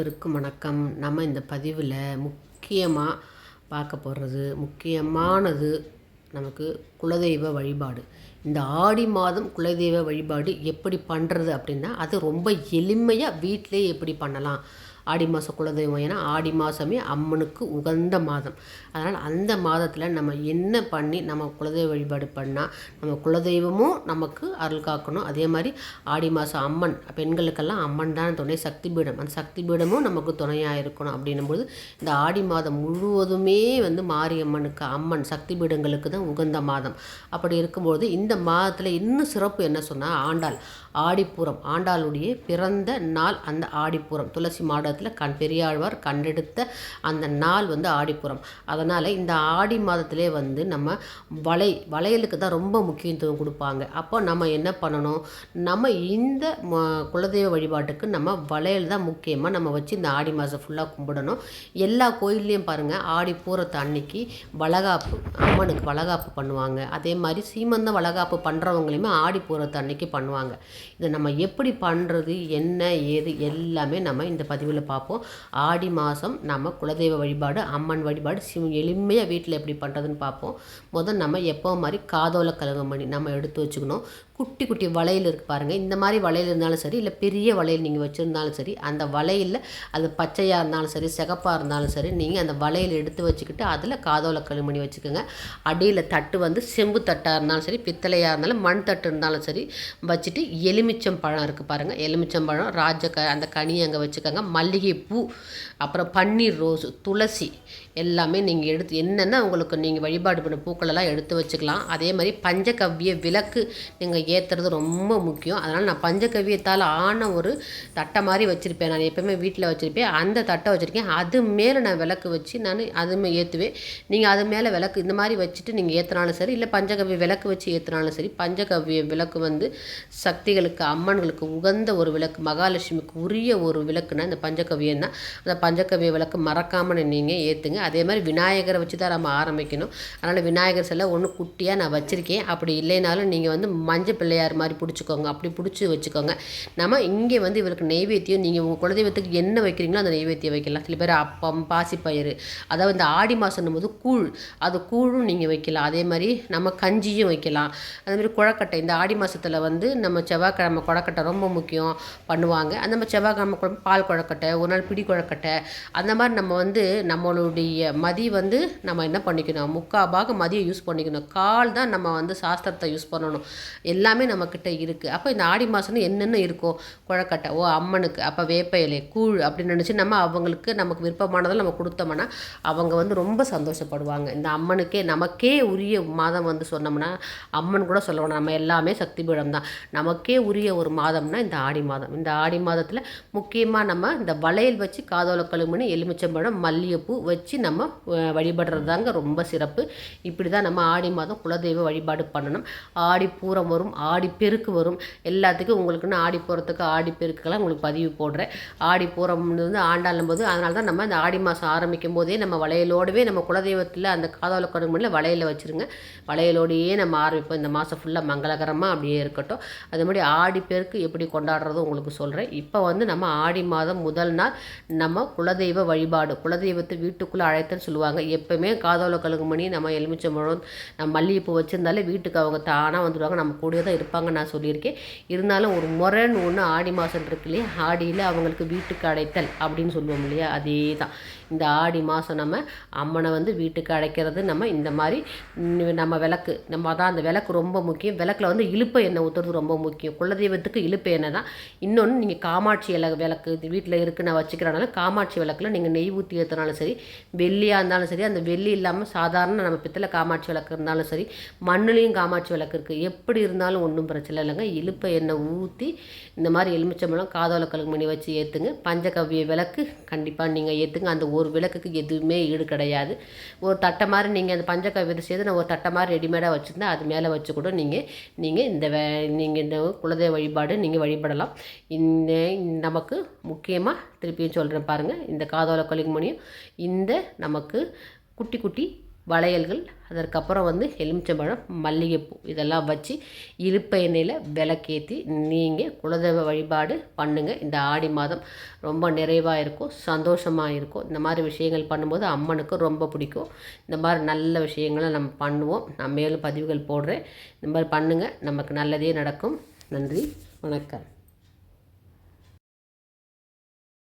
அனைவருக்கும் வணக்கம். நம்ம இந்த பதிவில் முக்கியமாக பார்க்க போகிறது முக்கியமானது நமக்கு குலதெய்வ வழிபாடு. இந்த ஆடி மாதம் குலதெய்வ வழிபாடு எப்படி பண்ணுறது அப்படின்னா அது ரொம்ப எளிமையாக வீட்டிலே எப்படி பண்ணலாம்? ஆடி மாதம் குலதெய்வம் ஏன்னா ஆடி மாதமே அம்மனுக்கு உகந்த மாதம். அதனால் அந்த மாதத்தில் நம்ம என்ன பண்ணி நம்ம குலதெய்வ வழிபாடு பண்ணால் நம்ம குலதெய்வமும் நமக்கு அருள் காக்கணும். அதே மாதிரி ஆடி மாதம் அம்மன் பெண்களுக்கெல்லாம் அம்மன் தான் துணை சக்தி பீடம் அந்த சக்தி பீடமும் நமக்கு துணையாக இருக்கணும் அப்படின்னும்போது இந்த ஆடி மாதம் முழுவதுமே வந்து மாரியம்மனுக்கு அம்மன் சக்தி பீடங்களுக்கு தான் உகந்த மாதம். அப்படி இருக்கும்போது இந்த மாதத்தில் இன்னும் சிறப்பு என்ன சொன்னால் ஆண்டாள். ஆடிப்பூரம் ஆண்டாளுடைய பிறந்த நாள் அந்த ஆடிப்பூரம். துளசி மாடத்தில் கண் பெரியாழ்வார் கண்டெடுத்த அந்த நாள் வந்து ஆடிப்புறம் அதனால் இந்த ஆடி மாதத்திலே வந்து நம்ம வளை வளையலுக்கு தான் ரொம்ப முக்கியத்துவம் கொடுப்பாங்க. அப்போ நம்ம என்ன பண்ணணும்? நம்ம இந்த ம- குலதெய்வ வழிபாட்டுக்கு நம்ம வளையல் தான் முக்கியமாக நம்ம வச்சு இந்த ஆடி மாதம் ஃபுல்லாக கும்பிடணும். எல்லா கோயில்லையும் பாருங்கள் ஆடி பூரத்தை அன்னைக்கு வளகாப்பு அம்மனுக்கு வளகாப்பு பண்ணுவாங்க. அதே மாதிரி சீமந்த வளகாப்பு பண்ணுறவங்களையுமே ஆடி பூரத்தை அன்னைக்கு பண்ணுவாங்க. இதை நம்ம எப்படி பண்ணுறது என்ன ஏது எல்லாமே நம்ம இந்த பதிவில் பார்ப்போம். ஆடி மாதம் நம்ம குலதெய்வ வழிபாடு அம்மன் வழிபாடு சிவ எளிமையாக வீட்டில் எப்படி பண்ணுறதுன்னு பார்ப்போம். முதல் நம்ம எப்போ மாதிரி காதோல கலகமணி நம்ம எடுத்து வச்சுக்கணும். குட்டி குட்டி வளையல் இருக்குது பாருங்கள் இந்த மாதிரி வளையல் இருந்தாலும் சரி இல்லை பெரிய வளையல் நீங்கள் வச்சுருந்தாலும் சரி அந்த வளையலில் அது பச்சையாக இருந்தாலும் சரி சிகப்பாக இருந்தாலும் சரி நீங்கள் அந்த வளையல் எடுத்து வச்சுக்கிட்டு அதில் காதோல களிமணி வச்சுக்கோங்க. அடியில் தட்டு வந்து செம்பு தட்டாக இருந்தாலும் சரி பித்தளையாக இருந்தாலும் மண் தட்டு இருந்தாலும் சரி வச்சுட்டு எலுமிச்சம் பழம் இருக்குது பாருங்கள் எலுமிச்சம் பழம் ராஜ க அந்த கனி அங்கே வச்சுக்கோங்க. மல்லிகை பூ அப்புறம் பன்னீர் ரோஸ் துளசி எல்லாமே நீங்கள் எடுத்து என்னென்ன உங்களுக்கு நீங்கள் வழிபாடு பண்ண பூக்களெல்லாம் எடுத்து வச்சுக்கலாம். அதே மாதிரி பஞ்சகவ்ய விளக்கு நீங்கள் ஏற்றுறது ரொம்ப முக்கியம். அதனால் நான் பஞ்சகவ்யத்தால் ஆன ஒரு தட்டை மாதிரி வச்சுருப்பேன். நான் எப்போயுமே வீட்டில் வச்சுருப்பேன். அந்த தட்டை வச்சுருக்கேன். அது மேலே நான் விளக்கு வச்சு நான் அதுமே ஏற்றுவேன் நீங்கள் அது மேலே விளக்கு இந்த மாதிரி வச்சுட்டு நீங்கள் ஏற்றினாலும் சரி இல்லை பஞ்சகவ்ய விளக்கு வச்சு ஏற்றினாலும் சரி பஞ்சகவ்ய விளக்கு வந்து சக்திகள் சக்திகளுக்கு அம்மன்களுக்கு உகந்த ஒரு விளக்கு மகாலட்சுமிக்கு உரிய ஒரு விளக்குனா இந்த பஞ்சகவியம் தான் அந்த பஞ்சகவிய விளக்கு மறக்காமல் நீங்கள் ஏற்றுங்க அதே மாதிரி விநாயகரை வச்சு தான் நம்ம ஆரம்பிக்கணும். அதனால் விநாயகர் சிலை ஒன்று குட்டியாக நான் வச்சுருக்கேன். அப்படி இல்லைனாலும் நீங்கள் வந்து மஞ்சள் பிள்ளையார் மாதிரி பிடிச்சிக்கோங்க. அப்படி பிடிச்சி வச்சுக்கோங்க. நம்ம இங்கே வந்து இவருக்கு நெய்வேத்தியம் நீங்கள் உங்கள் குலதெய்வத்துக்கு என்ன வைக்கிறீங்களோ அந்த நெய்வேத்தியம் வைக்கலாம். சில பேர் அப்பம் பாசிப்பயிறு அதாவது இந்த ஆடி மாதம் போது கூழ் அது கூழும் நீங்கள் வைக்கலாம். அதே மாதிரி நம்ம கஞ்சியும் வைக்கலாம். அதே மாதிரி குழக்கட்டை இந்த ஆடி மாதத்தில் வந்து நம்ம செவ்வாய்க்கிழமை குழக்கட்டை ரொம்ப முக்கியம் பண்ணுவாங்க. அந்த மாதிரி செவ்வாய்க்கிழமை குழம்பு பால் கொழக்கட்டை ஒரு நாள் பிடி கொழக்கட்டை அந்த மாதிரி நம்ம வந்து நம்மளுடைய மதி வந்து நம்ம என்ன பண்ணிக்கணும்? முக்கால் பாகம் மதியம் யூஸ் பண்ணிக்கணும். கால் தான் நம்ம வந்து சாஸ்திரத்தை யூஸ் பண்ணணும். எல்லாமே நம்மக்கிட்ட இருக்குது அப்போ இந்த ஆடி மாதம்னு என்னென்ன இருக்கும்? குழக்கட்டை ஓ அம்மனுக்கு அப்போ வேப்ப இலை கூழ் அப்படின்னு நினச்சி நம்ம அவங்களுக்கு நமக்கு விருப்பமானதில் நம்ம கொடுத்தோம்னா அவங்க வந்து ரொம்ப சந்தோஷப்படுவாங்க. இந்த அம்மனுக்கே நமக்கே உரிய மாதம் வந்து சொன்னோம்னா அம்மன் கூட சொல்லணும் நம்ம எல்லாமே சக்தி பீடம் தான். நமக்கே உரிய ஒரு மாதம்னா இந்த ஆடி மாதம். இந்த ஆடி மாதத்தில் முக்கியமாக நம்ம இந்த வளையல் வச்சு காதோல கழுமணி எலுமிச்சம்பழம் மல்லிகைப்பூ வச்சு நம்ம வழிபடுறது தாங்க ரொம்ப சிறப்பு. இப்படி தான் நம்ம ஆடி மாதம் குலதெய்வ வழிபாடு பண்ணணும். ஆடி பூரம் வரும் ஆடி பெருக்கு வரும். எல்லாத்துக்கும் உங்களுக்குன்னு ஆடி போகிறதுக்கு ஆடி பெருக்குக்கெல்லாம் உங்களுக்கு பதிவு போடுறேன். ஆடி பூரம் வந்து ஆண்டாளும் போது அதனால தான் நம்ம இந்த ஆடி மாதம் ஆரம்பிக்கும் போதே நம்ம வளையலோடவே நம்ம குலதெய்வத்தில் அந்த காதோல கழுமணியில் வளையலை வச்சுருங்க. வளையலோடையே நம்ம ஆரம்பிப்போம். இந்த மாதம் ஃபுல்லாக மங்களகரமாக அப்படியே இருக்கட்டும். அதே மாதிரி ஆடி பெருக்கு எப்படி கொண்டாடுறதும் உங்களுக்கு சொல்கிறேன் இப்போ வந்து நம்ம ஆடி மாதம் முதல் நாள் நம்ம குலதெய்வ வழிபாடு குலதெய்வத்தை வீட்டுக்குள்ளே அழைத்தன்னு சொல்லுவாங்க. எப்பவுமே காதோல கழுகுமணி நம்ம எலுமிச்சம்பழம் நம்ம மல்லிகைப்பூ வச்சுருந்தாலே வீட்டுக்கு அவங்க தானாக வந்துடுவாங்க நம்ம கூட தான் இருப்பாங்க நான் சொல்லியிருக்கேன். இருந்தாலும் ஒரு முறைன்னு ஒன்று ஆடி மாதம் இருக்கு இல்லையா? ஆடியில் அவங்களுக்கு வீட்டுக்கு அழைத்தல் அப்படின்னு சொல்லுவோம் இல்லையா? அதே தான் இந்த ஆடி மாதம் நம்ம அம்மனை வந்து வீட்டுக்கு அழைக்கிறது நம்ம இந்த மாதிரி நம்ம விளக்கு நம்ம அதான் அந்த விளக்கு ரொம்ப முக்கியம். விளக்கில் வந்து இழுப்பை எண்ணெய் ஊற்றுறது ரொம்ப முக்கியம். குலதெய்வத்துக்கு இழுப்பு எண்ணெய் தான். இன்னொன்று நீங்கள் காமாட்சி இலை விளக்கு வீட்டில் இருக்குது நான் வச்சுக்கிறனால காமாட்சி விளக்கில் நீங்கள் நெய் ஊற்றி ஏற்றினாலும் சரி வெள்ளியாக இருந்தாலும் சரி அந்த வெள்ளி இல்லாமல் சாதாரண நம்ம பித்தளை காமாட்சி விளக்கு இருந்தாலும் சரி மண்ணுலேயும் காமாட்சி விளக்கு இருக்குது எப்படி இருந்தாலும் ஒன்றும் பிரச்சனை இல்லைங்க. இழுப்பை எண்ணெய் ஊற்றி இந்த மாதிரி எலுமிச்சம்பழம் காதோல கழுகுமணி வச்சு ஏற்றுங்க பஞ்சகவ்ய விளக்கு கண்டிப்பாக நீங்கள் ஏற்றுங்க அந்த ஒரு ஒரு விளக்குக்கு எதுவுமே ஈடு கிடையாது. ஒரு தட்டை மாதிரி நீங்கள் அந்த பஞ்சகவ்யத்தை சேர்த்து நான் ஒரு தட்டை மாதிரி ரெடிமேடாக வச்சுருந்தா அது மேலே வச்சு கூட நீங்கள் நீங்கள் இந்த வே நீங்கள் இந்த குலதெய்வ வழிபாடு நீங்கள் வழிபடலாம். இந்த நமக்கு முக்கியமாக திருப்பியும் சொல்கிறேன் பாருங்கள் இந்த காதோல கொலிங்கமணியும் இந்த நமக்கு குட்டி குட்டி வளையல்கள் அதற்கப்புறம் வந்து எலுமிச்சம்பழம் மல்லிகைப்பூ இதெல்லாம் வச்சு இருப்ப எண்ணெயில் விளக்கேற்றி நீங்கள் குலதெய்வ வழிபாடு பண்ணுங்கள் இந்த ஆடி மாதம் ரொம்ப நிறைவாக இருக்கும் சந்தோஷமாக இருக்கும். இந்த மாதிரி விஷயங்கள் பண்ணும்போது அம்மனுக்கு ரொம்ப பிடிக்கும். இந்த மாதிரி நல்ல விஷயங்களை நம்ம பண்ணுவோம். நான் மேலும் பதிவுகள் போடுறேன். இந்த மாதிரி பண்ணுங்கள் நமக்கு நல்லதே நடக்கும். நன்றி. வணக்கம்.